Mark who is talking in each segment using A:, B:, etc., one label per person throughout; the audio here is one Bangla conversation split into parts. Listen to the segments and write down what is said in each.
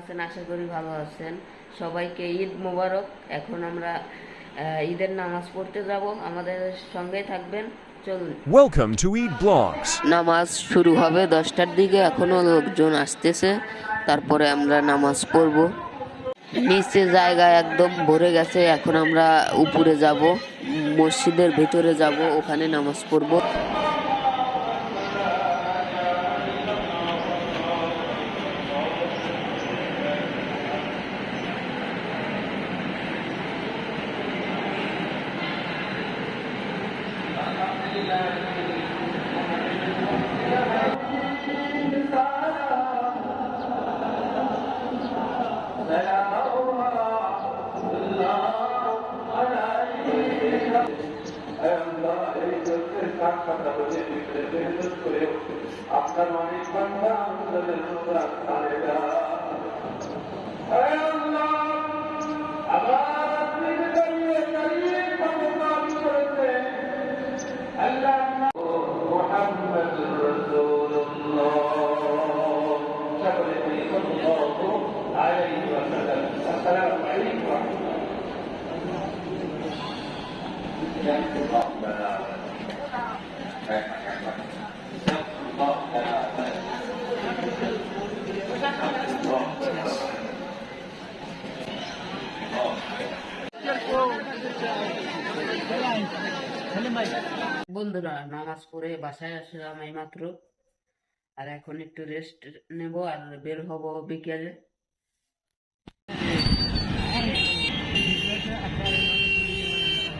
A: আছেন আশা করি ভালো আছেন। সবাইকে ঈদ মোবারক। এখন আমরা ঈদের নামাজ পড়তে যাব। আমাদের সঙ্গেই থাকবেন। চলুন।
B: Welcome to Eat Blogs.
A: নামাজ শুরু হবে দশটার দিকে। এখনও লোকজন আসতেছে। তারপরে আমরা নামাজ পড়ব। নিচে জায়গা একদম ভরে গেছে। এখন আমরা উপরে যাব। মসজিদের ভিতরে যাব। ওখানে নামাজ পড়ব।
C: আপনার অনেক বান্ধা
A: বন্ধুরা, নামাজ পড়ে বাসায় আসলাম এই মাত্র আর এখন একটু রেস্ট নেব আর বের হব বিকেলে।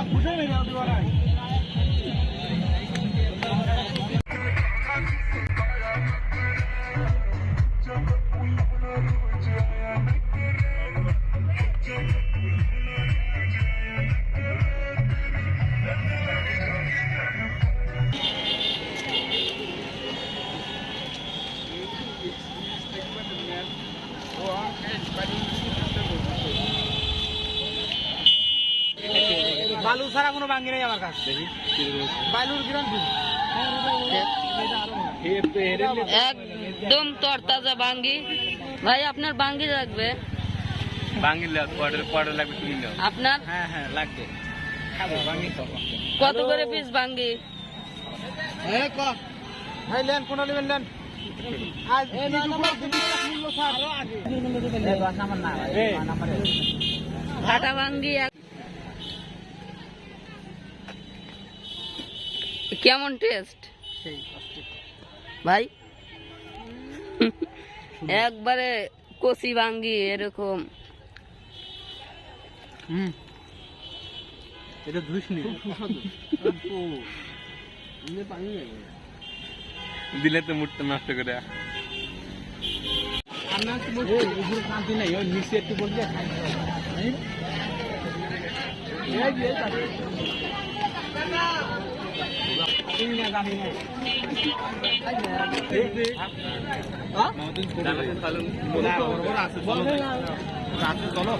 A: अब पूछे नहीं दोबारा?
D: বালু ছাড়া কোনো বাঙ্গি নেই আমার কাছে বালুর কিরম
A: একদম তরতাজা বাঙ্গি ভাই আপনার বাঙ্গি লাগবে
D: কোয়ার্টার লাগবে তুমি নাও
A: আপনার
D: হ্যাঁ হ্যাঁ লাগবে বাঙ্গি
A: কত করে পিস বাঙ্গি
D: ভাই লেন কোন নেবেন লেন আজ মূল্য ছাড়
A: কেমন টেস্ট ভাই একবারে কচি বাঙ্গি এরকম
D: হুম এটা ধুইস নি দিলে তো মুডটা নষ্ট করে শান্তি নাই ওই নিচে একটু বললে চলো।